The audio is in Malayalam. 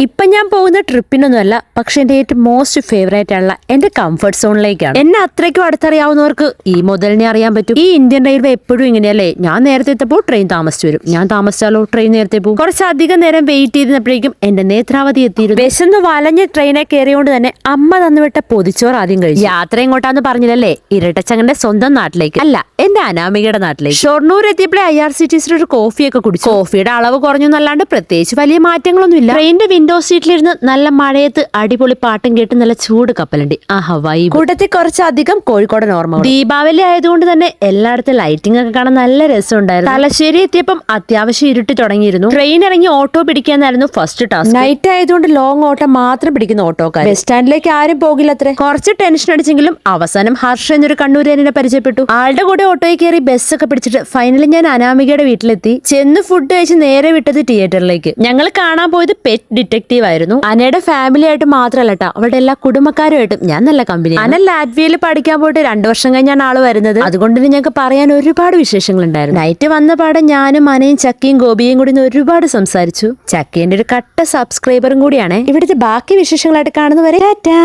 ഇപ്പൊ ഞാൻ പോകുന്ന ട്രിപ്പിനൊന്നുമല്ല പക്ഷെ എന്റെ ഏറ്റവും മോസ്റ്റ് ഫേവറേറ്റ് ആണ് എന്റെ കംഫർട്ട് സോണിലേക്കാണ് എന്നെ അത്രയ്ക്കും അടുത്തറിയാവുന്നവർക്ക് ഈ മുതലിനെ അറിയാൻ പറ്റും. ഈ ഇന്ത്യൻ റെയിൽവേ എപ്പോഴും ഇങ്ങനെയല്ലേ? ഞാൻ നേരത്തെ എത്തപ്പോൾ ട്രെയിൻ താമസിച്ചു വരും. ഞാൻ താമസിച്ചാലോ ട്രെയിൻ നേരത്തെ പോകും. കുറച്ചധികം നേരം വെയിറ്റ് ചെയ്തപ്പോഴേക്കും എന്റെ നേത്രാവതി എത്തിയിരുന്നു. വിശന്ന് വലഞ്ഞ ട്രെയിനെ കയറിയോണ്ട് തന്നെ അമ്മ തന്നുവിട്ട പൊതിച്ചോറ് ആദ്യം കഴിച്ചു. യാത്ര എങ്ങോട്ടാന്ന് പറഞ്ഞില്ലല്ലേ? ഇരട്ടച്ചങ്ങന്റെ സ്വന്തം നാട്ടിലേക്ക്. അല്ല എന്റെ അനാമികയുടെ നാട്ടിലേക്ക്. ഷൊർണൂർ എത്തിയപ്പോഴേ ഐ ആർ സി ടി സിയുടെ ഒരു കോഫിയൊക്കെ കുടിച്ചു. കോഫിയുടെ അളവ് കുറഞ്ഞു എന്നല്ലാണ്ട് പ്രത്യേകിച്ച് വലിയ മാറ്റങ്ങളൊന്നും ഇല്ല ട്രെയിനിന്റെ വിൻഡോ സീറ്റിലിരുന്ന് നല്ല മഴയത്ത് അടിപൊളി പാട്ടും കേട്ട് നല്ല ചൂട് കപ്പലുണ്ട്. ആ ഹവായി കൂട്ടത്തിൽ കുറച്ചധികം കോഴിക്കോടൻ ഓർമ്മ ദീപാവലി ആയതുകൊണ്ട് തന്നെ എല്ലായിടത്തും ലൈറ്റിംഗ് ഒക്കെ കാണാൻ നല്ല രസമുണ്ടായിരുന്നു. തലശ്ശേരി എത്തിയപ്പം അത്യാവശ്യം ഇരുട്ട് തുടങ്ങിയിരുന്നു. ട്രെയിൻ ഇറങ്ങി ഓട്ടോ പിടിക്കാനായിരുന്നു ഫസ്റ്റ് ടാസ്ക് നൈറ്റ് ആയതുകൊണ്ട് ലോങ് ഓട്ടോ മാത്രം പിടിക്കുന്ന ഓട്ടോക്കാർ ബസ് സ്റ്റാൻഡിലേക്ക് ആരും പോകില്ല അത്രേ കുറച്ച് ടെൻഷൻ അടിച്ചെങ്കിലും അവസാനം ഹർഷ എന്നൊരു കണ്ണൂരേനെ പരിചയപ്പെട്ടു. ആളുടെ കൂടെ ഓട്ടോയിൽ കയറി ബസ്സൊക്കെ പിടിച്ചിട്ട് ഫൈനലി ഞാൻ അനാമികയുടെ വീട്ടിലെത്തി. ചെന്ന് ഫുഡ് കഴിച്ച് നേരെ വിട്ടത് തിയേറ്ററിലേക്ക് ഞങ്ങൾ കാണാൻ പോയത് പെറ്റ് ഡിറ്റക്റ്റീവ് ആയിരുന്നു. അനയുടെ ഫാമിലി ആയിട്ട് മാത്രമല്ല കേട്ടോ അവളുടെ എല്ലാ കുടുംബക്കാരുമായിട്ടും ഞാൻ നല്ല കമ്പനി അന ലാറ്റ്വിയയിൽ പഠിക്കാൻ പോയിട്ട് രണ്ടു വർഷം കഴിഞ്ഞാണ് ആൾ വരുന്നത്. അതുകൊണ്ട് ഞങ്ങൾക്ക് പറയാൻ ഒരുപാട് വിശേഷങ്ങൾ ഉണ്ടായിരുന്നു. നൈറ്റ് വന്ന പാടെ ഞാനും അനയും ചക്കിയും ഗോപിയും കൂടി ഒരുപാട് സംസാരിച്ചു. ചക്കിന്റെ ഒരു കട്ട സബ്സ്ക്രൈബറും കൂടിയാണ്. ഇവിടുത്തെ ബാക്കി വിശേഷങ്ങളായിട്ട് കാണുന്നവരെ ടാറ്റാ.